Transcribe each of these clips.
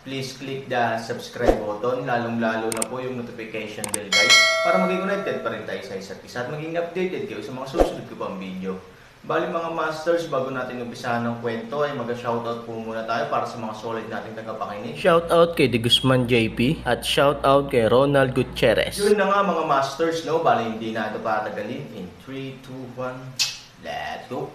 please click the subscribe button, lalong-lalo na po yung notification bell guys, para maging connected pa rin tayo sa isa't isa at maging updated kayo sa mga susunod ko pang video. Bali mga masters, bago natin umpisahan ng kwento ay mag-shoutout po muna tayo para sa mga solid nating tagapakinig. Shoutout kay De Guzman JP at shoutout kay Ronald Gutierrez. Yun na nga mga masters, no? Bali hindi na ito patagalin. In 3, 2, 1, let's go!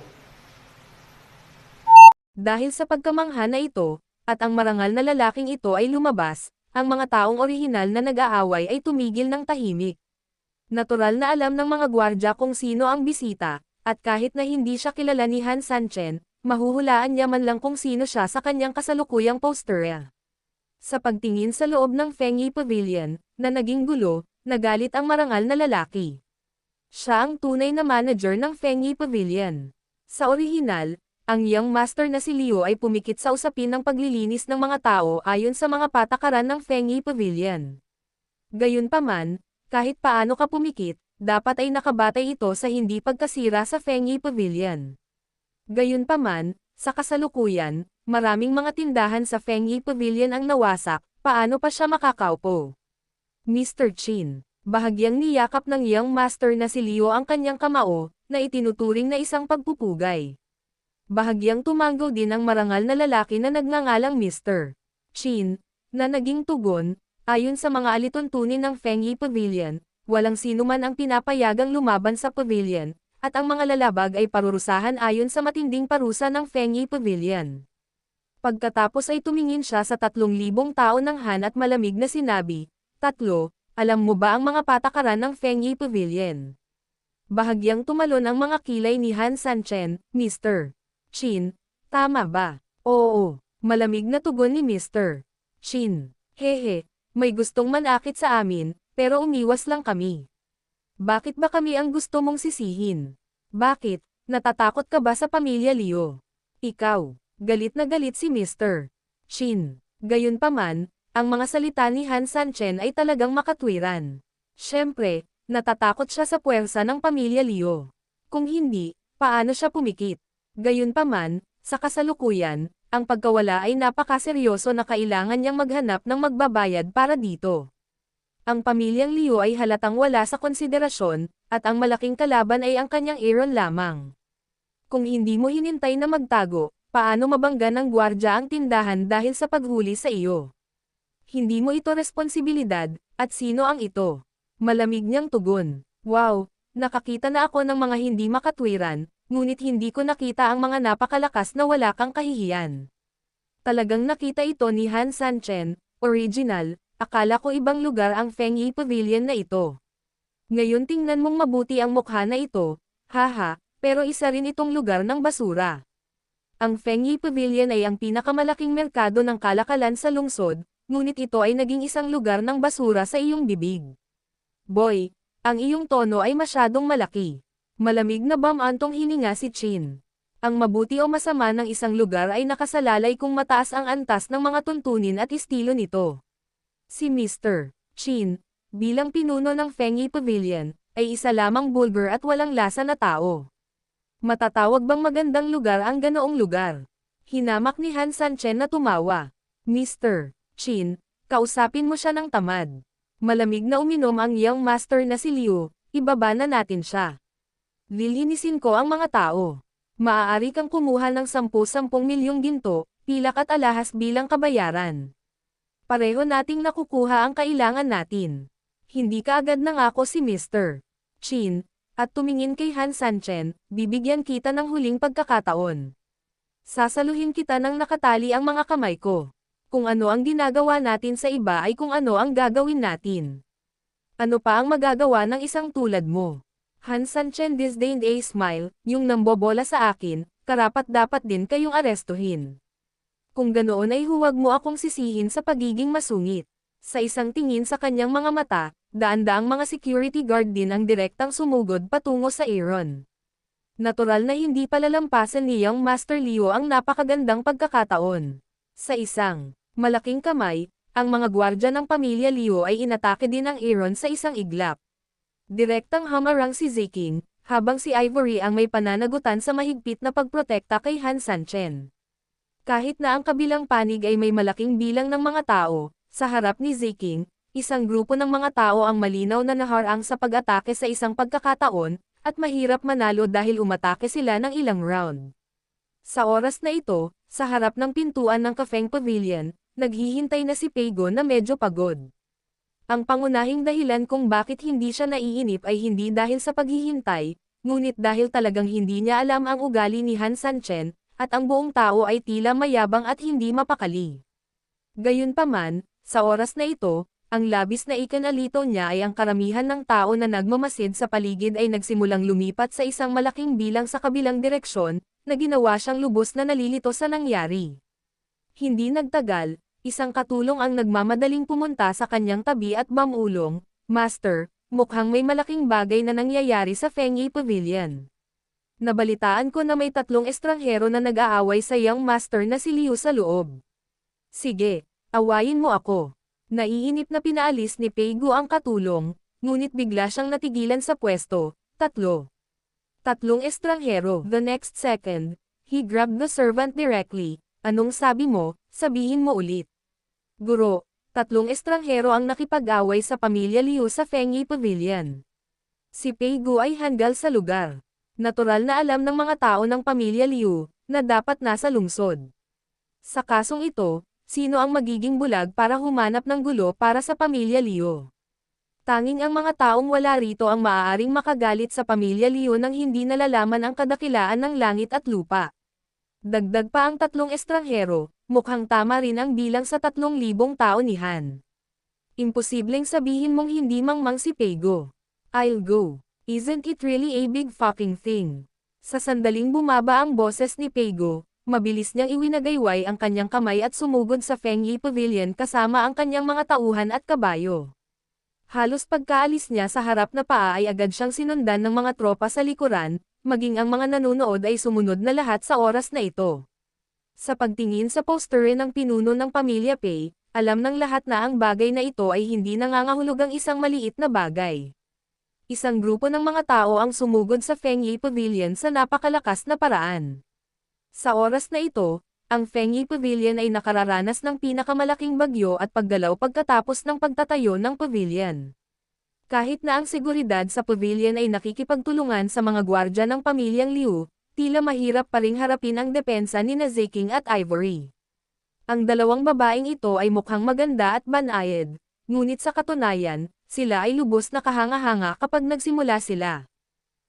Dahil sa pagkamangha na ito, at ang marangal na lalaking ito ay lumabas, ang mga taong orihinal na nag-aaway ay tumigil ng tahimik. Natural na alam ng mga gwardya kung sino ang bisita, at kahit na hindi siya kilala ni Han Sanchen, mahuhulaan niya man lang kung sino siya sa kanyang kasalukuyang posterya. Sa pagtingin sa loob ng Fengi Pavilion, na naging gulo, nagalit ang marangal na lalaki. Siya ang tunay na manager ng Fengi Pavilion. Sa orihinal, ang young master na si Leo ay pumikit sa usapin ng paglilinis ng mga tao ayon sa mga patakaran ng Fengi Pavilion. Gayunpaman, kahit paano ka pumikit, dapat ay nakabatay ito sa hindi pagkasira sa Fengi Pavilion. Gayunpaman, sa kasalukuyan, maraming mga tindahan sa Fengi Pavilion ang nawasak, paano pa siya makakaupo? Mr. Chin, bahagyang niyakap ng young master na si Leo ang kanyang kamao, na itinuturing na isang pagpupugay. Bahagyang tumanggaw din ang marangal na lalaki na nagngangalang Mr. Chin, na naging tugon, ayon sa mga alituntunin ng Fengi Pavilion, walang sino man ang pinapayagang lumaban sa pavilion, at ang mga lalabag ay parurusahan ayon sa matinding parusa ng Fengi Pavilion. Pagkatapos ay tumingin siya sa tatlong libong tao ng Han at malamig na sinabi, Tatlo, alam mo ba ang mga patakaran ng Fengi Pavilion? Bahagyang tumalon ang mga kilay ni Han Sanchen, Mr. Chin, tama ba? Oo, malamig na tugon ni Mr. Chin. Hehe, may gustong manakit sa amin, pero umiwas lang kami. Bakit ba kami ang gusto mong sisihin? Bakit? Natatakot ka ba sa pamilya Leo? Ikaw, galit na galit si Mr. Chin. Gayunpaman, ang mga salita ni Han Sanchen ay talagang makatwiran. Siyempre, natatakot siya sa puwersa ng pamilya Leo. Kung hindi, paano siya pumikit? Gayunpaman, sa kasalukuyan, ang pagkawala ay napakaseryoso na kailangan niyang maghanap ng magbabayad para dito. Ang pamilyang Liu ay halatang wala sa konsiderasyon, at ang malaking kalaban ay ang kanyang Aaron lamang. Kung hindi mo hinintay na magtago, paano mabangga ng gwardya ang tindahan dahil sa paghuli sa iyo? Hindi mo ito responsibilidad, at sino ang ito? Malamig niyang tugon. Wow, nakakita na ako ng mga hindi makatwiran, ngunit hindi ko nakita ang mga napakalakas na wala kang kahihiyan. Talagang nakita ito ni Han Sanchen, original, akala ko ibang lugar ang Fengi Pavilion na ito. Ngayon tingnan mong mabuti ang mukha na ito, haha, pero isa rin itong lugar ng basura. Ang Fengi Pavilion ay ang pinakamalaking merkado ng kalakalan sa lungsod, ngunit ito ay naging isang lugar ng basura sa iyong bibig. Boy, ang iyong tono ay masyadong malaki. Malamig na bamantong hininga si Chin. Ang mabuti o masama ng isang lugar ay nakasalalay kung mataas ang antas ng mga tuntunin at estilo nito. Si Mr. Chin, bilang pinuno ng Fengi Pavilion, ay isa lamang bulgar at walang lasa na tao. Matatawag bang magandang lugar ang ganoong lugar? Hinamak ni Han Sanchen na tumawa. Mr. Chin, kausapin mo siya ng tamad. Malamig na uminom ang young master na si Liu, ibaba na natin siya. Lilinisin ko ang mga tao. Maaari kang kumuha ng 10-10 milyong ginto, pilak at alahas bilang kabayaran. Pareho nating nakukuha ang kailangan natin. Hindi ka agad nangako si Mr. Chin, at tumingin kay Han Sanchen, bibigyan kita ng huling pagkakataon. Sasaluhin kita ng nakatali ang mga kamay ko. Kung ano ang ginagawa natin sa iba ay kung ano ang gagawin natin. Ano pa ang magagawa ng isang tulad mo? Han Sanchen disdained a smile, yung nambobola sa akin, karapat dapat din kayong arestuhin. Kung ganoon ay huwag mo akong sisihin sa pagiging masungit. Sa isang tingin sa kanyang mga mata, daan-daang mga security guard din ang direktang sumugod patungo sa Aaron. Natural na hindi palalampasan ni Young Master Leo ang napakagandang pagkakataon. Sa isang malaking kamay, ang mga gwardya ng pamilya Leo ay inatake din ng Aaron sa isang iglap. Direktang hamarang si Ziking, habang si Ivory ang may pananagutan sa mahigpit na pagprotekta kay Han Sanchen. Kahit na ang kabilang panig ay may malaking bilang ng mga tao, sa harap ni Ziking, isang grupo ng mga tao ang malinaw na naharang sa pag-atake sa isang pagkakataon, at mahirap manalo dahil umatake sila ng ilang round. Sa oras na ito, sa harap ng pintuan ng Kafeng Pavilion, naghihintay na si Pego na medyo pagod. Ang pangunahing dahilan kung bakit hindi siya naiinip ay hindi dahil sa paghihintay, ngunit dahil talagang hindi niya alam ang ugali ni Han Sanchen, at ang buong tao ay tila mayabang at hindi mapakali. Gayunpaman, sa oras na ito, ang labis na ikanalito niya ay ang karamihan ng tao na nagmamasid sa paligid ay nagsimulang lumipat sa isang malaking bilang sa kabilang direksyon, na ginawa siyang lubos na nalilito sa nangyari. Hindi nagtagal, isang katulong ang nagmamadaling pumunta sa kanyang tabi at mamulong, Master, mukhang may malaking bagay na nangyayari sa Fengyi Pavilion. Nabalitaan ko na may tatlong estranghero na nag-aaway sa Young Master na si Liu sa loob. Sige, awayin mo ako. Naiinip na pinaalis ni Peigu ang katulong, ngunit bigla siyang natigilan sa pwesto, tatlo. Tatlong estranghero. The next second, he grabbed the servant directly. Anong sabi mo, sabihin mo ulit. Guro, tatlong estranghero ang nakipag-away sa pamilya Liu sa Fengyi Pavilion. Si Peigu ay hanggal sa lugar. Natural na alam ng mga tao ng pamilya Liu, na dapat nasa lungsod. Sa kasong ito, sino ang magiging bulag para humanap ng gulo para sa pamilya Liu? Tanging ang mga taong wala rito ang maaaring makagalit sa pamilya Leo nang hindi nalalaman ang kadakilaan ng langit at lupa. Dagdag pa ang tatlong estranghero, mukhang tama rin ang bilang sa tatlong libong tao ni Han. Imposibleng sabihin mong hindi mangmang si Pego. I'll go. Isn't it really a big fucking thing? Sa sandaling bumaba ang boses ni Pego, mabilis niyang iwinagayway ang kanyang kamay at sumugod sa Fengyi Pavilion kasama ang kanyang mga tauhan at kabayo. Halos pagkaalis niya sa harap na paa ay agad siyang sinundan ng mga tropa sa likuran, maging ang mga nanonood ay sumunod na lahat sa oras na ito. Sa pagtingin sa poster ng pinuno ng pamilya Pei, alam ng lahat na ang bagay na ito ay hindi nangangahulugang isang maliit na bagay. Isang grupo ng mga tao ang sumugod sa Fengyi Pavilion sa napakalakas na paraan. Sa oras na ito, ang Fengyi Pavilion ay nakararanas ng pinakamalaking bagyo at paggalaw pagkatapos ng pagtatayo ng pavilion. Kahit na ang seguridad sa pavilion ay nakikipagtulungan sa mga gwardya ng pamilyang Liu, tila mahirap pa ring harapin ang depensa ni Naziking at Ivory. Ang dalawang babaeng ito ay mukhang maganda at banayad, ngunit sa katunayan, sila ay lubos na kahanga-hanga kapag nagsimula sila.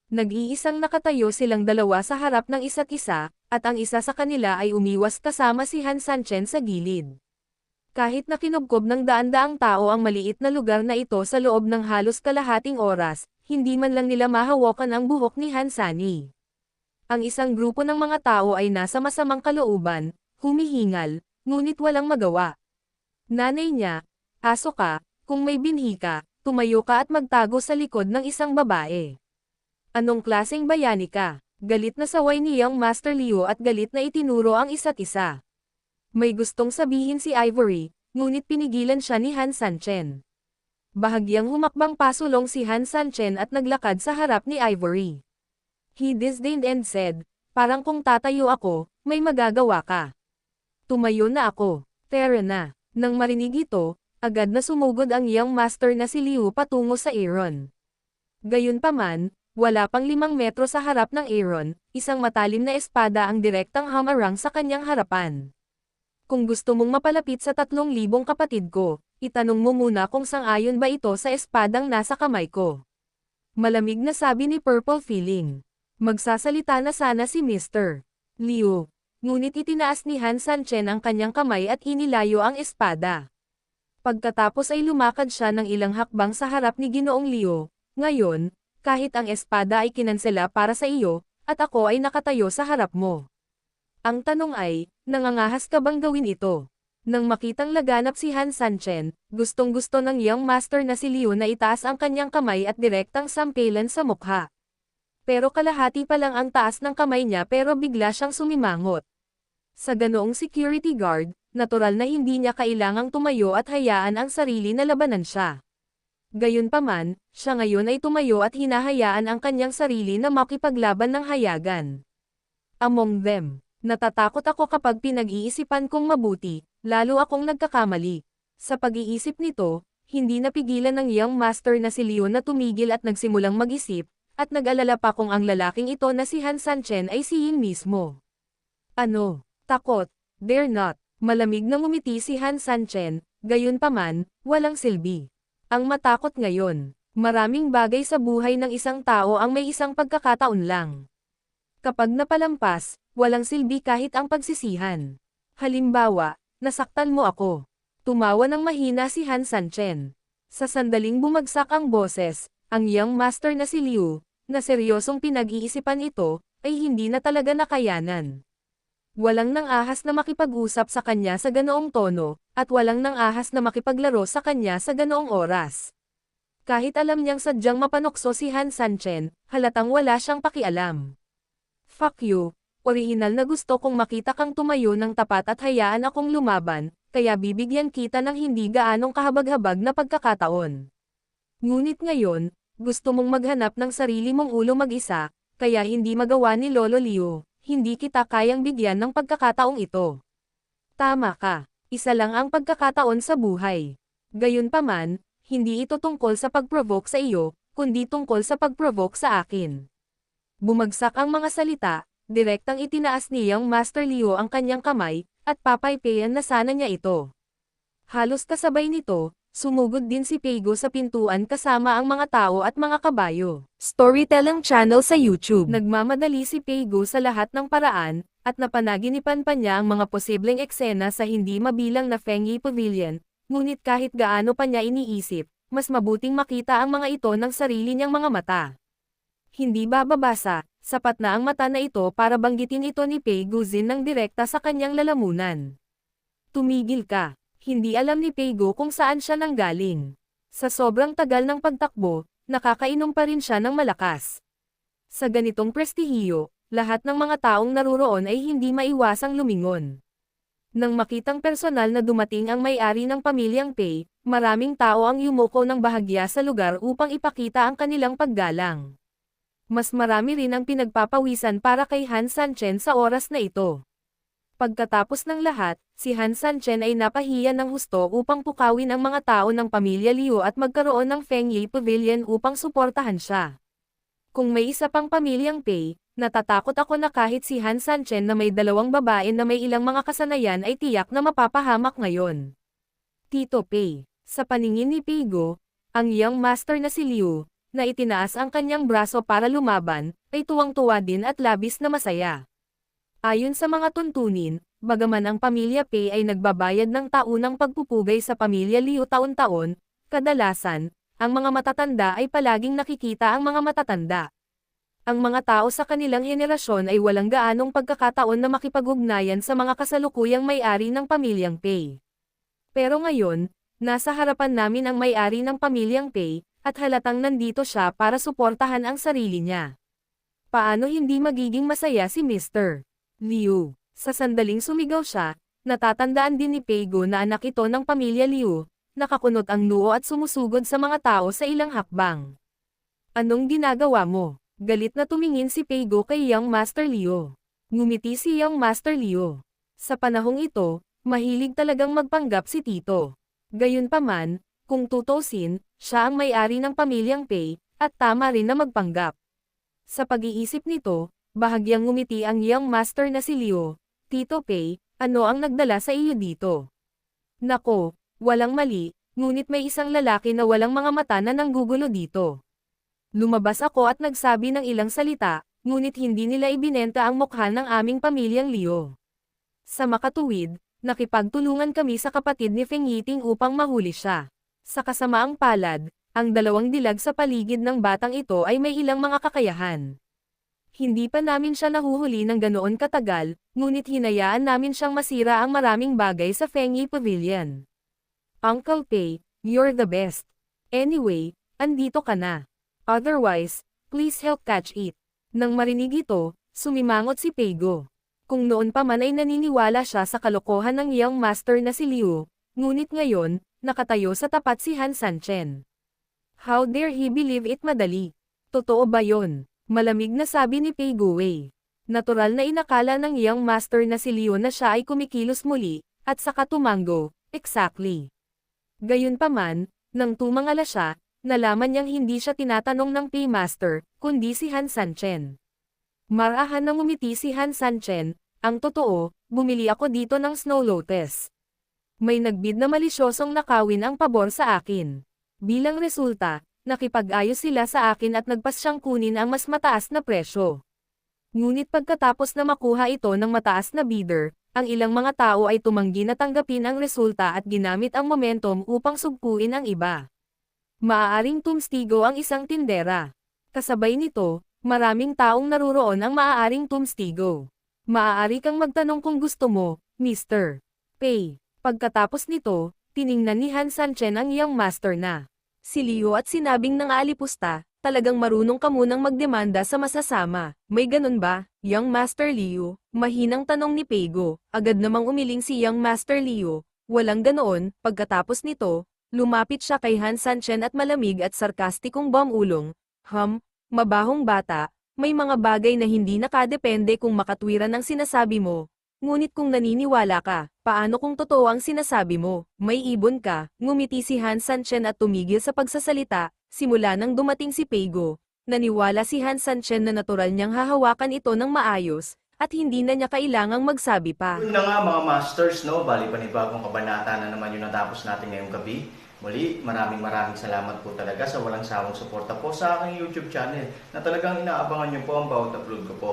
Nag-iisang nakatayo silang dalawa sa harap ng isa't isa, at ang isa sa kanila ay umiwas kasama si Han Sanchen sa gilid. Kahit na kinubkob ng daan-daang tao ang maliit na lugar na ito sa loob ng halos kalahating oras, hindi man lang nila mahawakan ang buhok ni Han Sani. Ang isang grupo ng mga tao ay nasa masamang kalooban, humihingal, ngunit walang magawa. Nanay niya, aso ka, kung may binhi ka, tumayo ka at magtago sa likod ng isang babae. Anong klaseng bayani ka? Galit na saway ni Young Master Leo at galit na itinuro ang isa't isa. May gustong sabihin si Ivory, ngunit pinigilan siya ni Han Sanchen. Bahagyang humakbang pasulong si Han Sanchen at naglakad sa harap ni Ivory. He disdained and said, parang kung tatayo ako, may magagawa ka. Tumayo na ako, Tara na. Nang marinig ito, agad na sumugod ang Young Master na si Liu patungo sa Aaron. Gayunpaman, wala pang limang metro sa harap ng Aaron, isang matalim na espada ang direktang hamarang sa kanyang harapan. Kung gusto mong mapalapit sa tatlong libong kapatid ko, itanong mo muna kung sang-ayon ba ito sa espadang nasa kamay ko. Malamig na sabi ni Purple Feeling. Magsasalita na sana si Mr. Liu. Ngunit itinaas ni Han Sanchen ang kanyang kamay at inilayo ang espada. Pagkatapos ay lumakad siya ng ilang hakbang sa harap ni Ginoong Liu. Ngayon, kahit ang espada ay kinansela para sa iyo, at ako ay nakatayo sa harap mo. Ang tanong ay, nangangahas ka bang gawin ito? Nang makitang laganap si Han Sanchen, gustong gusto ng young master na si Liu na itaas ang kanyang kamay at direktang sampelan sa mukha. Pero kalahati pa lang ang taas ng kamay niya pero bigla siyang sumimangot. Sa ganoong security guard, natural na hindi niya kailangang tumayo at hayaan ang sarili na labanan siya. Gayunpaman, siya ngayon ay tumayo at hinahayaan ang kanyang sarili na makipaglaban ng hayagan. Among them, natatakot ako kapag pinag-iisipan kong mabuti, lalo akong nagkakamali. Sa pag-iisip nito, hindi napigilan ng young master na si Leon na tumigil at nagsimulang mag-isip, at nag-alala pa kung ang lalaking ito na si Han Sanchen ay si Yin mismo. Ano? Takot? Dare not. Malamig na ngumiti si Han Sanchen, gayunpaman, walang silbi. Ang matakot ngayon, maraming bagay sa buhay ng isang tao ang may isang pagkakataon lang. Kapag napalampas, walang silbi kahit ang pagsisihan. Halimbawa, nasaktan mo ako. Tumawa ng mahina si Han Sanchen. Sa sandaling bumagsak ang boses, ang young master na si Liu, na seryosong pinag-iisipan ito, ay hindi na talaga nakayanan. Walang nang ahas na makipag-usap sa kanya sa ganoong tono, at walang nang ahas na makipaglaro sa kanya sa ganoong oras. Kahit alam niyang sadyang mapanokso si Han Sanchen, halatang wala siyang pakialam. Fuck you, orihinal na gusto kong makita kang tumayo ng tapat at hayaan akong lumaban, kaya bibigyan kita ng hindi gaanong kahabag-habag na pagkakataon. Ngunit ngayon, gusto mong maghanap ng sarili mong ulo mag-isa, kaya hindi magawa ni Lolo Leo, hindi kita kayang bigyan ng pagkakataong ito. Tama ka, isa lang ang pagkakataon sa buhay. Gayunpaman, hindi ito tungkol sa pag-provoke sa iyo, kundi tungkol sa pag-provoke sa akin. Bumagsak ang mga salita, direktang itinaas ni Young Master Leo ang kanyang kamay, at papaypayan na sana niya ito. Halos kasabay nito, sumugod din si Pego sa pintuan kasama ang mga tao at mga kabayo. Storytelling channel sa YouTube. Nagmamadali si Pego sa lahat ng paraan, at napanaginipan pa niya ang mga posibleng eksena sa hindi mabilang na Fengyi Pavilion, ngunit kahit gaano pa niya iniisip, mas mabuting makita ang mga ito ng sarili niyang mga mata. Hindi bababasa, sapat na ang mata na ito para banggitin ito ni Pei Guzin ng direkta sa kanyang lalamunan. Tumigil ka. Hindi alam ni Peigo kung saan siya nanggaling. Sa sobrang tagal ng pagtakbo, nakakainom pa rin siya ng malakas. Sa ganitong prestihiyo, lahat ng mga taong naruroon ay hindi maiwasang lumingon. Nang makitang personal na dumating ang may-ari ng pamilyang Pei, maraming tao ang yumuko ng bahagya sa lugar upang ipakita ang kanilang paggalang. Mas marami rin ang pinagpapawisan para kay Han Sanchen sa oras na ito. Pagkatapos ng lahat, si Han Sanchen ay napahiya ng husto upang pukawin ang mga tao ng pamilya Liu at magkaroon ng Feng Yi Pavilion upang suportahan siya. Kung may isa pang pamilyang Pei, natatakot ako na kahit si Han Sanchen na may dalawang babae na may ilang mga kasanayan ay tiyak na mapapahamak ngayon. Tito Pei, sa paningin ni Peigo, ang young master na si Liu, na itinaas ang kanyang braso para lumaban, ay tuwang-tuwa din at labis na masaya. Ayon sa mga tuntunin, bagaman ang pamilya Pei ay nagbabayad ng taunang pagpupugay sa pamilya Liu taon-taon, kadalasan, ang mga matatanda ay palaging nakikita ang mga matatanda. Ang mga tao sa kanilang henerasyon ay walang gaanong pagkakataon na makipag-ugnayan sa mga kasalukuyang may-ari ng pamilyang Pei. Pero ngayon, nasa harapan namin ang may-ari ng pamilyang Pei, at halatang nandito siya para suportahan ang sarili niya. Paano hindi magiging masaya si Mr. Liu. Sa sandaling sumigaw siya, natatandaan din ni Peigo na anak ito ng pamilya Liu, nakakunot ang noo at sumusugod sa mga tao sa ilang hakbang. Anong ginagawa mo? Galit na tumingin si Peigo kay Young Master Liu. Ngumiti si Young Master Liu. Sa panahong ito, mahilig talagang magpanggap si Tito. Gayunpaman, kung tutusin, siya ang may-ari ng pamilyang Pei, at tama rin na magpanggap. Sa pag-iisip nito, Bahagyang ngumiti ang young master na si Leo. Tito Pei, ano ang nagdala sa iyo dito? Nako, walang mali, ngunit may isang lalaki na walang mga mata na nanggugulo dito. Lumabas ako at nagsabi ng ilang salita, ngunit hindi nila ibinenta ang mukha ng aming pamilyang Leo. Sa makatuwid, nakipagtulungan kami sa kapatid ni Feng Yiting upang mahuli siya. Sa kasamaang palad, ang dalawang dilag sa paligid ng batang ito ay may ilang mga kakayahan. Hindi pa namin siya nahuhuli ng ganoon katagal, ngunit hinayaan namin siyang masira ang maraming bagay sa Fengi Pavilion. Uncle Pei, you're the best. Anyway, andito ka na. Otherwise, please help catch it. Nang marinig ito, sumimangot si Peigo. Kung noon pa man ay naniniwala siya sa kalokohan ng young master na si Liu, ngunit ngayon, nakatayo sa tapat si Han Sanchen. How dare he believe it madali? Totoo ba yon? Malamig na sabi ni Pei Guwei. Natural na inakala ng young master na si Leo na siya ay kumikilos muli, at saka tumango, exactly. Gayunpaman, nang tumangala siya, nalaman niyang hindi siya tinatanong ng Pei Master, kundi si Han Sanchen. Marahan na ngumiti si Han Sanchen, ang totoo, bumili ako dito ng Snow Lotus. May nagbid na malisyosong nakawin ang pabor sa akin. Bilang resulta, nakipag-ayos sila sa akin at nagpas siyang kunin ang mas mataas na presyo. Ngunit pagkatapos na makuha ito ng mataas na bidder, ang ilang mga tao ay tumanggi na tanggapin ang resulta at ginamit ang momentum upang sugpuin ang iba. Maaaring tumstigo ang isang tindera. Kasabay nito, maraming taong naruroon ang maaaring tumstigo. Maaari kang magtanong kung gusto mo, Mr. Pay. Pagkatapos nito, tiningnan ni Han Sanchen ang iyang master na. Si Leo at sinabing ng alipusta, talagang marunong ka munang magdemanda sa masasama. May ganun ba, Young Master Leo? Mahinang tanong ni Pego, agad namang umiling si Young Master Leo. Walang ganoon, pagkatapos nito, lumapit siya kay Han Sanchen at malamig at sarkastikong bamulong. Hum, mabahong bata, may mga bagay na hindi nakadepende kung makatwiran ang sinasabi mo. Ngunit kung naniniwala ka, paano kung totoo ang sinasabi mo? May ibon ka, ngumiti si Han Sanchen at tumigil sa pagsasalita, simula nang dumating si Peigo. Naniwala si Han Sanchen na natural niyang hahawakan ito ng maayos, at hindi na niya kailangang magsabi pa. Yun na nga mga masters, no? Bali panibagong kabanata na naman yung natapos natin ngayong gabi. Muli, maraming maraming salamat po talaga sa walang sawang suporta po sa aking YouTube channel na talagang inaabangan niyo po ang bawat upload ko po.